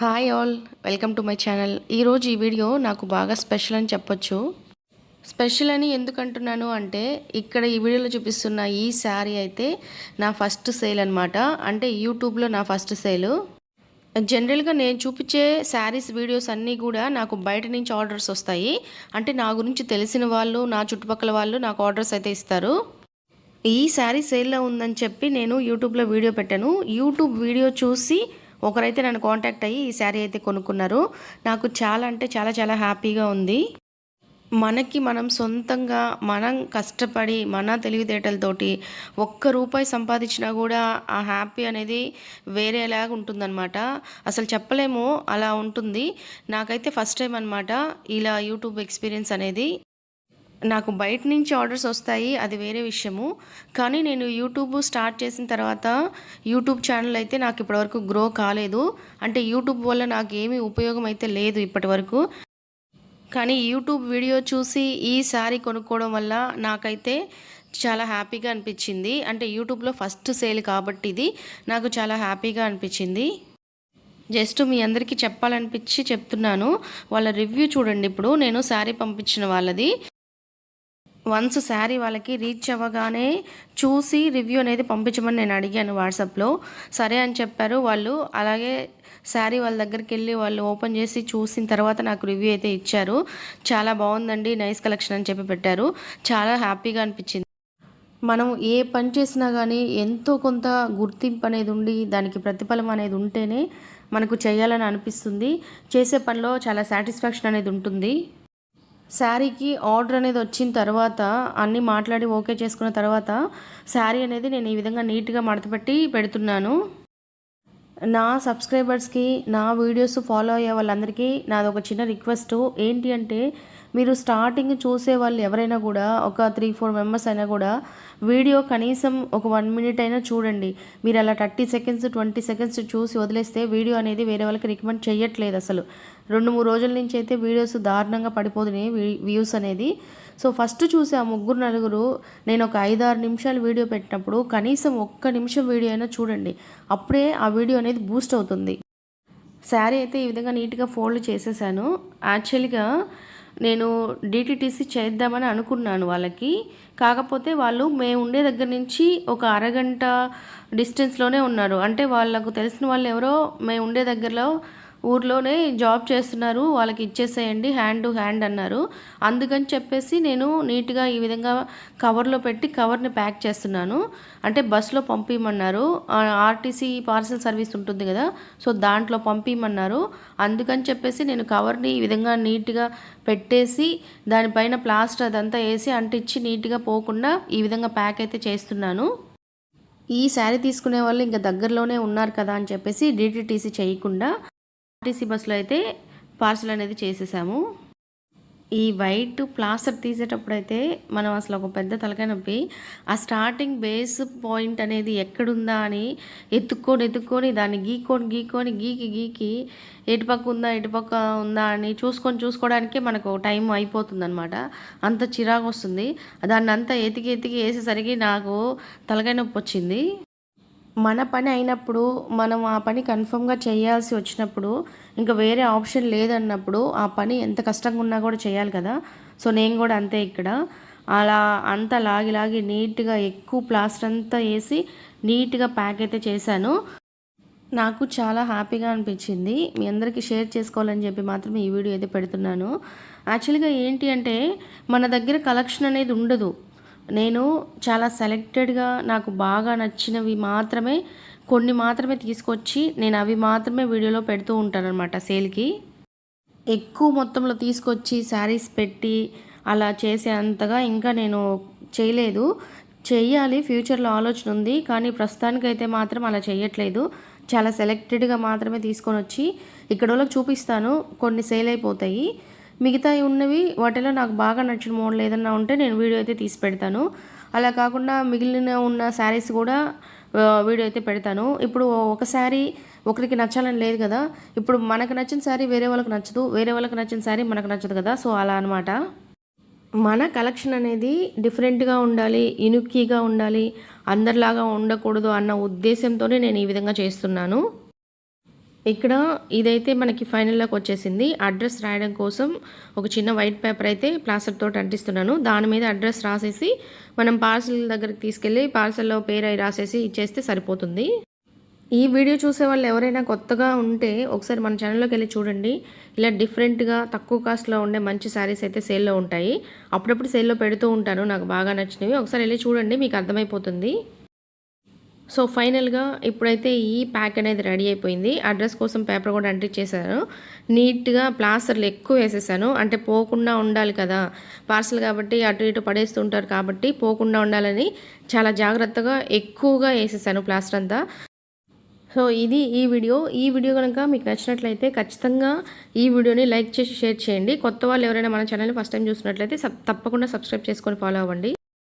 Hi all welcome to my channel ఈరోజు ఈ video నాకు బాగా స్పెషల్ అని చెప్పొచ్చు. స్పెషల్ అని ఎందుకు అంటున్నాను అంటే ఇక్కడ ఈ వీడియోలో చూపిస్తున్న ఈ శారీ అయితే నా ఫస్ట్ సేల్ అనమాట అంటే యూట్యూబ్లో నా ఫస్ట్ సేల్ జనరల్గా నేను చూపించే శారీస్ వీడియోస్ అన్నీ కూడా నాకు బయట నుంచి ఆర్డర్స్ వస్తాయి. అంటే నా గురించి తెలిసిన వాళ్ళు నా చుట్టుపక్కల వాళ్ళు నాకు ఆర్డర్స్ అయితే ఇస్తారు. ఈ శారీ సేల్లో ఉందని చెప్పి నేను యూట్యూబ్లో వీడియో పెట్టాను. యూట్యూబ్ వీడియో చూసి ఒకరైతే నన్ను కాంటాక్ట్ అయ్యి ఈ శారీ అయితే కొనుక్కున్నారు. నాకు చాలా అంటే చాలా చాలా హ్యాపీగా ఉంది. మనకి మనం సొంతంగా మనం కష్టపడి మన తెలివితేటలతోటి ఒక్క రూపాయి సంపాదించినా కూడా ఆ హ్యాపీ అనేది వేరేలాగా ఉంటుందన్నమాట. అసలు చెప్పలేము అలా ఉంటుంది. నాకైతే ఫస్ట్ టైం అనమాట ఇలా యూట్యూబ్ ఎక్స్పీరియన్స్ అనేది. నాకు బయట నుంచి ఆర్డర్స్ వస్తాయి అది వేరే విషయము. కానీ నేను యూట్యూబ్ స్టార్ట్ చేసిన తర్వాత యూట్యూబ్ ఛానల్ అయితే నాకు ఇప్పటివరకు గ్రో కాలేదు. అంటే యూట్యూబ్ వల్ల నాకు ఏమీ ఉపయోగం అయితే లేదు ఇప్పటి వరకు కానీ యూట్యూబ్ వీడియో చూసి ఈ శారీ కొనుక్కోవడం వల్ల నాకైతే చాలా హ్యాపీగా అనిపించింది. అంటే యూట్యూబ్లో ఫస్ట్ సేల్ కాబట్టి ఇది నాకు చాలా హ్యాపీగా అనిపించింది. జస్ట్ మీ అందరికీ చెప్పాలనిపించి చెప్తున్నాను. వాళ్ళ రివ్యూ చూడండి ఇప్పుడు. నేను శారీ పంపించిన వాళ్ళది. వన్స్ శారీ వాళ్ళకి రీచ్ అవ్వగానే చూసి రివ్యూ అనేది పంపించమని నేను అడిగాను వాట్సాప్లో. సరే అని చెప్పారు వాళ్ళు. అలాగే శారీ వాళ్ళ దగ్గరికి వెళ్ళి వాళ్ళు ఓపెన్ చేసి చూసిన తర్వాత నాకు రివ్యూ అయితే ఇచ్చారు. చాలా బాగుందండి నైస్ కలెక్షన్ అని చెప్పి పెట్టారు. చాలా హ్యాపీగా అనిపించింది. మనం ఏ పని చేసినా కానీ ఎంతో కొంత గుర్తింపు అనేది ఉండి దానికి ప్రతిఫలం అనేది ఉంటేనే మనకు చేయాలని అనిపిస్తుంది. చేసే పనిలో చాలా సాటిస్ఫాక్షన్ అనేది ఉంటుంది. శారీకి ఆర్డర్ అనేది వచ్చిన తర్వాత అన్నీ మాట్లాడి ఓకే చేసుకున్న తర్వాత శారీ అనేది నేను ఈ విధంగా నీట్గా మడతపెట్టి పెడుతున్నాను. నా సబ్స్క్రైబర్స్కి నా వీడియోస్ ఫాలో అయ్యే వాళ్ళందరికీ నాది ఒక చిన్న రిక్వెస్ట్. ఏంటి అంటే మీరు స్టార్టింగ్ చూసే వాళ్ళు ఎవరైనా కూడా ఒక త్రీ ఫోర్ మెంబర్స్ అయినా కూడా వీడియో కనీసం ఒక వన్ మినిట్ అయినా చూడండి. మీరు అలా థర్టీ సెకండ్స్ ట్వంటీ సెకండ్స్ చూసి వదిలేస్తే వీడియో అనేది వేరే వాళ్ళకి రికమెండ్ చేయట్లేదు అసలు. రెండు మూడు రోజుల నుంచి అయితే వీడియోస్ దారుణంగా పడిపోతున్నాయి వ్యూస్ అనేది. సో ఫస్ట్ చూసి ఆ ముగ్గురు నలుగురు నేను ఒక ఐదారు నిమిషాలు వీడియో పెట్టినప్పుడు కనీసం ఒక్క నిమిషం వీడియో అయినా చూడండి. అప్పుడే ఆ వీడియో అనేది బూస్ట్ అవుతుంది. శారీ అయితే ఈ విధంగా నీట్గా ఫోల్డ్ చేసేసాను. యాక్చువల్గా నేను డిటిటీసీ చేద్దామని అనుకున్నాను వాళ్ళకి. కాకపోతే వాళ్ళు మేము ఉండే దగ్గర నుంచి ఒక అరగంట డిస్టెన్స్లోనే ఉన్నారు. అంటే వాళ్ళకు తెలిసిన వాళ్ళు ఎవరో మేము ఉండే దగ్గరలో ఊర్లోనే జాబ్ చేస్తున్నారు వాళ్ళకి ఇచ్చేసేయండి హ్యాండ్ టు హ్యాండ్ అన్నారు. అందుకని చెప్పేసి నేను నీట్గా ఈ విధంగా కవర్లో పెట్టి కవర్ని ప్యాక్ చేస్తున్నాను. అంటే బస్సులో పంపించమన్నారు ఆర్టీసీ పార్సల్ సర్వీస్ ఉంటుంది కదా సో దాంట్లో పంపించమన్నారు అందుకని చెప్పేసి నేను కవర్ని ఈ విధంగా నీట్గా పెట్టేసి దానిపైన ప్లాస్టర్ అదంతా వేసి అంటించి నీట్గా పోకుండా ఈ విధంగా ప్యాక్ అయితే చేస్తున్నాను. ఈ శారీ తీసుకునే వాళ్ళు ఇంకా దగ్గరలోనే ఉన్నారు కదా అని చెప్పేసి డిటిటీసీ చేయకుండా ఆర్టీసీ బస్సులో అయితే పార్సల్ అనేది చేసేసాము. ఈ వైట్ ప్లాస్టర్ తీసేటప్పుడు అయితే మనం అసలు ఒక పెద్ద తలకాయ నొప్పి. ఆ స్టార్టింగ్ బేస్ పాయింట్ అనేది ఎక్కడుందా అని ఎత్తుక్కొని ఎత్తుక్కొని దాన్ని గీక్కొని గీక్కొని గీకి గీకి ఎటుపక్క ఉందా ఎటుపక్క ఉందా అని చూసుకొని చూసుకోవడానికే మనకు టైం అయిపోతుంది అంత చిరాకు వస్తుంది. దాన్ని అంతా ఎతికి ఎతికి వేసేసరికి నాకు తలకాయ నొప్పి వచ్చింది. మన పని అయినప్పుడు మనం ఆ పని కన్ఫర్మ్గా చేయాల్సి వచ్చినప్పుడు ఇంకా వేరే ఆప్షన్ లేదన్నప్పుడు ఆ పని ఎంత కష్టంగా ఉన్నా కూడా చేయాలి కదా. సో నేను కూడా అంతే ఇక్కడ. అలా అంతా లాగి లాగి నీట్గా ఎక్కువ ప్లాస్టర్ అంతా వేసి నీట్గా ప్యాక్ అయితే చేశాను. నాకు చాలా హ్యాపీగా అనిపించింది. మీ అందరికీ షేర్ చేసుకోవాలని చెప్పి మాత్రమే ఈ వీడియో అయితే పెడుతున్నాను. యాక్చువల్గా ఏంటి అంటే మన దగ్గర కలెక్షన్ అనేది ఉండదు. నేను చాలా సెలెక్టెడ్గా నాకు బాగా నచ్చినవి మాత్రమే కొన్ని మాత్రమే తీసుకొచ్చి నేను అవి మాత్రమే వీడియోలో పెడుతూ ఉంటాను అనమాట సేల్కి. ఎక్కువ మొత్తంలో తీసుకొచ్చి శారీస్ పెట్టి అలా చేసే అంతగా ఇంకా నేను చేయలేదు. చేయాలి ఫ్యూచర్లో ఆలోచన ఉంది కానీ ప్రస్తుతానికైతే మాత్రం అలా చేయట్లేదు చాలా సెలెక్టెడ్గా మాత్రమే తీసుకొని వచ్చి ఇక్కడ వాళ్ళకి చూపిస్తాను కొన్ని సేల్ అయిపోతాయి. మిగతా ఉన్నవి వాటిలో నాకు బాగా నచ్చిన మోడల్ ఏదన్నా ఉంటే నేను వీడియో అయితే తీసి పెడతాను. అలా కాకుండా మిగిలిన ఉన్న శారీస్ కూడా వీడియో అయితే పెడతాను. ఇప్పుడు ఒక శారీ ఒకరికి నచ్చాలని లేదు కదా. ఇప్పుడు మనకు నచ్చిన శారీ వేరే వాళ్ళకి నచ్చదు. వేరే వాళ్ళకి నచ్చిన శారీ మనకు నచ్చదు కదా. సో అలా అనమాట మన కలెక్షన్ అనేది డిఫరెంట్గా ఉండాలి ఇనుక్కీగా ఉండాలి అందరిలాగా ఉండకూడదు అన్న ఉద్దేశంతోనే నేను ఈ విధంగా చేస్తున్నాను. ఇక్కడ ఇదైతే మనకి ఫైనల్లోకి వచ్చేసింది. అడ్రస్ రాయడం కోసం ఒక చిన్న వైట్ పేపర్ అయితే ప్లాస్టర్ తోటి అంటిస్తున్నాను. దాని మీద అడ్రస్ రాసేసి మనం పార్సల్ దగ్గరికి తీసుకెళ్ళి పార్సల్లో పేరు అయి రాసేసి ఇచ్చేస్తే సరిపోతుంది. ఈ వీడియో చూసే వాళ్ళు ఎవరైనా కొత్తగా ఉంటే ఒకసారి మన ఛానల్లోకి వెళ్ళి చూడండి. ఇలా డిఫరెంట్గా తక్కువ కాస్ట్లో ఉండే మంచి శారీస్ అయితే సేల్లో ఉంటాయి. అప్పుడప్పుడు సేల్లో పెడుతూ ఉంటాను. నాకు బాగా నచ్చినవి. ఒకసారి వెళ్ళి చూడండి. మీకు అర్థమైపోతుంది. సో ఫైనల్గా ఇప్పుడైతే ఈ ప్యాక్ అనేది రెడీ అయిపోయింది. అడ్రస్ కోసం పేపర్ కూడా అంటించేసాను నీట్గా ప్లాస్టర్లు ఎక్కువ వేసేసాను. అంటే పోకుండా ఉండాలి కదా. పార్సల్ కాబట్టి అటు ఇటు పడేస్తుంటారు కాబట్టి పోకుండా ఉండాలని చాలా జాగ్రత్తగా ఎక్కువగా వేసేసాను ప్లాస్టర్ అంతా. సో ఇది ఈ వీడియో. ఈ వీడియో కనుక మీకు నచ్చినట్లయితే ఖచ్చితంగా ఈ వీడియోని లైక్ చేసి షేర్ చేయండి. కొత్త వాళ్ళు ఎవరైనా మన ఛానల్ని ఫస్ట్ టైం చూసినట్లయితే తప్పకుండా సబ్స్క్రైబ్ చేసుకొని ఫాలో అవ్వండి.